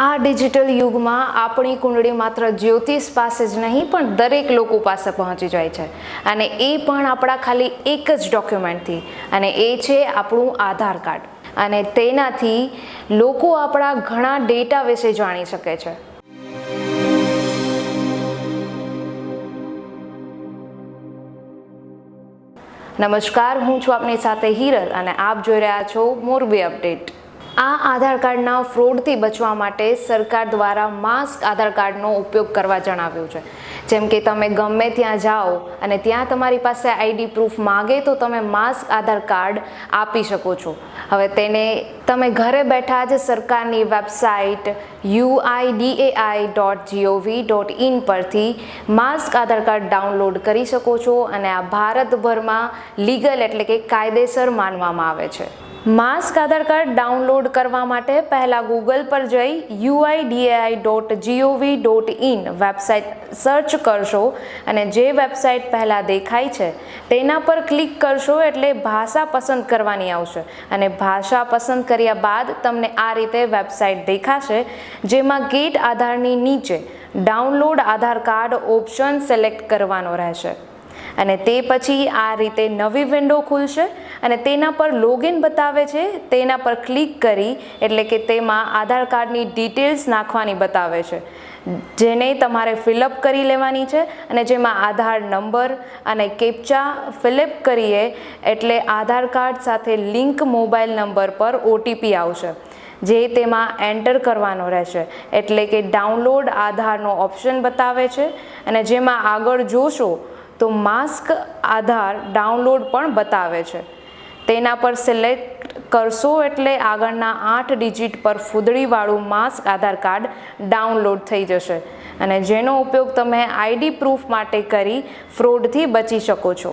આ ડિજિટલ યુગમાં આપણી કુંડળી માત્ર જ્યોતિષ પાસે જ નહીં, પણ દરેક લોકો પાસે પહોંચી જાય છે. અને એ પણ આપણા ખાલી એક જ ડોક્યુમેન્ટથી. અને એ છે આપણું આધાર કાર્ડ. અને તેનાથી લોકો આપણા ઘણા ડેટા વિશે જાણી શકે છે. નમસ્કાર, હું છું આપની સાથે હિરલ અને આપ જોઈ રહ્યા છો મોરબી અપડેટ. આ આધાર કાર્ડના ફ્રોડથી બચવા માટે સરકાર દ્વારા માસ્ક આધાર કાર્ડનો ઉપયોગ કરવા જણાવ્યું છે. જેમ કે તમે ગમે ત્યાં જાઓ અને ત્યાં તમારી પાસે આઈડી પ્રૂફ માગે તો તમે માસ્ક આધાર કાર્ડ આપી શકો છો. હવે તેને તમે ઘરે બેઠા જ સરકારની website UIDAI dot GOV dot in પરથી માસ્ક આધાર કાર્ડ ડાઉનલોડ કરી શકો છો અને આ ભારતભરમાં લીગલ એટલે કે કાયદેસર માનવામાં આવે છે. માસ્ક આધાર કાર્ડ ડાઉનલોડ કરવા માટે પહેલાં ગૂગલ પર જઈ UIDAI dot GOV dot in website search કરશો અને જે વેબસાઇટ પહેલાં દેખાય છે, તેના પર ક્લિક કરશો એટલે ભાષા પસંદ કરવાની આવશે. અને ભાષા પસંદ કર્યા બાદ તમને આ રીતે વેબસાઇટ દેખાશે, જેમાં ગેટ આધારની નીચે download Aadhaar card option select કરવાનો રહેશે. અને તે પછી આ રીતે નવી વિન્ડો ખુલશે અને તેના પર લોગિન બતાવે છે. તેના પર ક્લિક કરી, એટલે કે તેમાં આધાર કાર્ડની ડિટેલ્સ નાખવાની બતાવે છે. જેને તમારે ફિલઅપ કરી લેવાની છે અને જેમાં આધાર નંબર અને કેપ્ચા ફિલઅપ કરીએ, એટલે આધાર કાર્ડ સાથે લિંક મોબાઈલ નંબર પર ઓટીપી આવશે. જે તેમાં એન્ટર કરવાનો રહેશે. એટલે કે ડાઉનલોડ આધારનો ઓપ્શન બતાવે છે. અને જેમાં આગળ જોશો, તો માસ્ક આધાર ડાઉનલોડ પણ બતાવે છે. તેના પર સિલેક્ટ કરશો એટલે આગળના આઠ ડિજિટ પર ફૂદડીવાળું માસ્ક આધાર કાર્ડ ડાઉનલોડ થઈ જશે. અને જેનો ઉપયોગ તમે આઈડી પ્રૂફ માટે કરી ફ્રોડથી બચી શકો છો.